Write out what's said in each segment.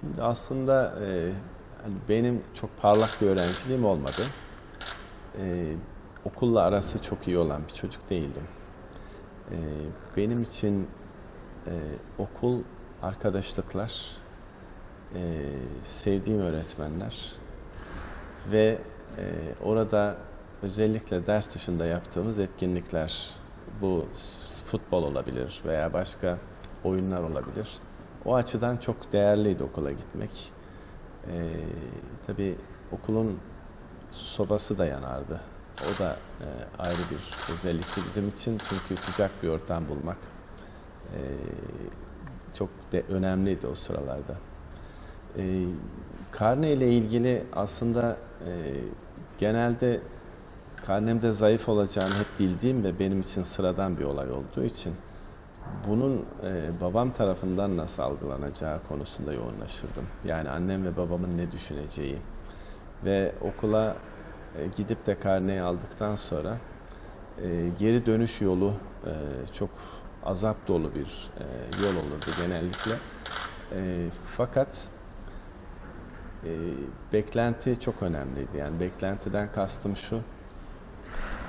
Şimdi aslında e, hani benim çok parlak bir öğrenciliğim olmadı. E, okulla arası çok iyi olan bir çocuk değildim. E, benim için e, okul, arkadaşlıklar, e, sevdiğim öğretmenler ve e, orada özellikle ders dışında yaptığımız etkinlikler, bu futbol olabilir veya başka oyunlar olabilir. O açıdan çok değerliydi okula gitmek. Ee, tabii okulun sobası da yanardı. O da e, ayrı bir özellikti bizim için çünkü sıcak bir ortam bulmak e, çok de önemliydi o sıralarda. E, karne ile ilgili aslında e, genelde karnemde zayıf olacağını hep bildiğim ve benim için sıradan bir olay olduğu için bunun e, babam tarafından nasıl algılanacağı konusunda yoğunlaşırdım. Yani annem ve babamın ne düşüneceği ve okula e, gidip de karneyi aldıktan sonra e, geri dönüş yolu e, çok azap dolu bir e, yol olurdu genellikle. E, fakat e, beklenti çok önemliydi. Yani beklentiden kastım şu.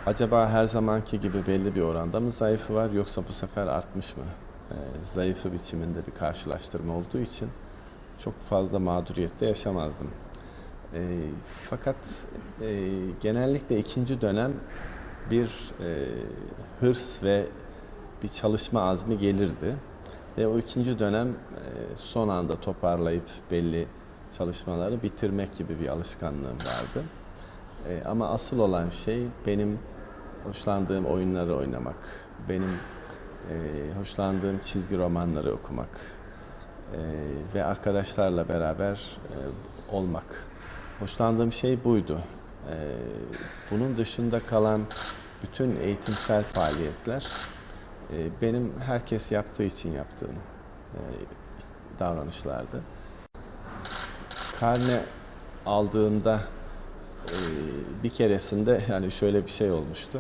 Acaba her zamanki gibi belli bir oranda mı zayıfı var yoksa bu sefer artmış mı? E, zayıfı biçiminde bir karşılaştırma olduğu için çok fazla mağduriyette yaşamazdım. E, fakat e, genellikle ikinci dönem bir e, hırs ve bir çalışma azmi gelirdi. Ve o ikinci dönem e, son anda toparlayıp belli çalışmaları bitirmek gibi bir alışkanlığım vardı. E, ama asıl olan şey benim hoşlandığım oyunları oynamak, benim e, hoşlandığım çizgi romanları okumak e, ve arkadaşlarla beraber e, olmak. Hoşlandığım şey buydu. E, bunun dışında kalan bütün eğitimsel faaliyetler e, benim herkes yaptığı için yaptığım e, davranışlardı. Karne aldığımda bir keresinde yani şöyle bir şey olmuştu.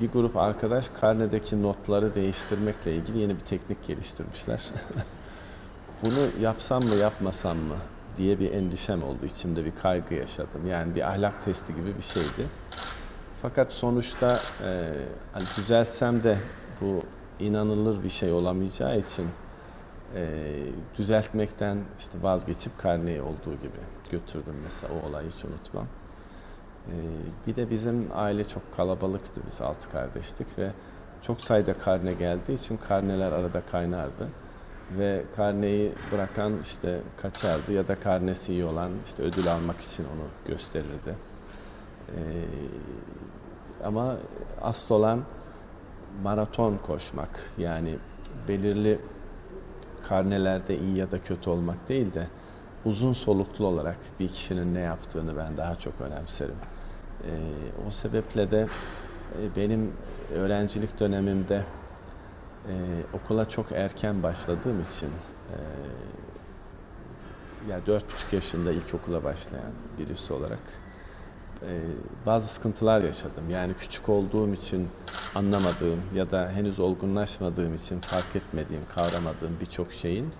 Bir grup arkadaş karnedeki notları değiştirmekle ilgili yeni bir teknik geliştirmişler. Bunu yapsam mı yapmasam mı diye bir endişem oldu. İçimde bir kaygı yaşadım. Yani bir ahlak testi gibi bir şeydi. Fakat sonuçta e, hani düzeltsem de bu inanılır bir şey olamayacağı için e, düzeltmekten işte vazgeçip karneyi olduğu gibi götürdüm mesela o olayı hiç unutmam. E, bir de bizim aile çok kalabalıktı biz altı kardeştik ve çok sayıda karne geldiği için karneler arada kaynardı ve karneyi bırakan işte kaçardı ya da karnesi iyi olan işte ödül almak için onu gösterirdi. E, ama asıl olan maraton koşmak yani belirli karnelerde iyi ya da kötü olmak değil de uzun soluklu olarak bir kişinin ne yaptığını ben daha çok önemserim. Ee, o sebeple de e, benim öğrencilik dönemimde e, okula çok erken başladığım için e, ya dört buçuk yaşında ilkokula başlayan birisi olarak e, bazı sıkıntılar yaşadım. Yani küçük olduğum için anlamadığım ya da henüz olgunlaşmadığım için fark etmediğim, kavramadığım birçok şeyin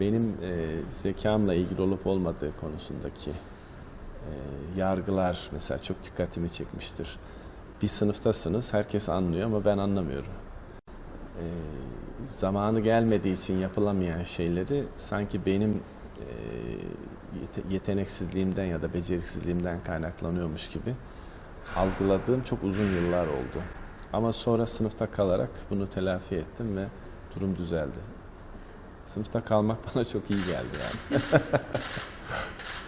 benim e, zekamla ilgili olup olmadığı konusundaki e, yargılar mesela çok dikkatimi çekmiştir. Bir sınıftasınız, herkes anlıyor ama ben anlamıyorum. E, zamanı gelmediği için yapılamayan şeyleri sanki benim e, yete- yeteneksizliğimden ya da beceriksizliğimden kaynaklanıyormuş gibi algıladığım çok uzun yıllar oldu. Ama sonra sınıfta kalarak bunu telafi ettim ve durum düzeldi. Sınıfta kalmak bana çok iyi geldi yani.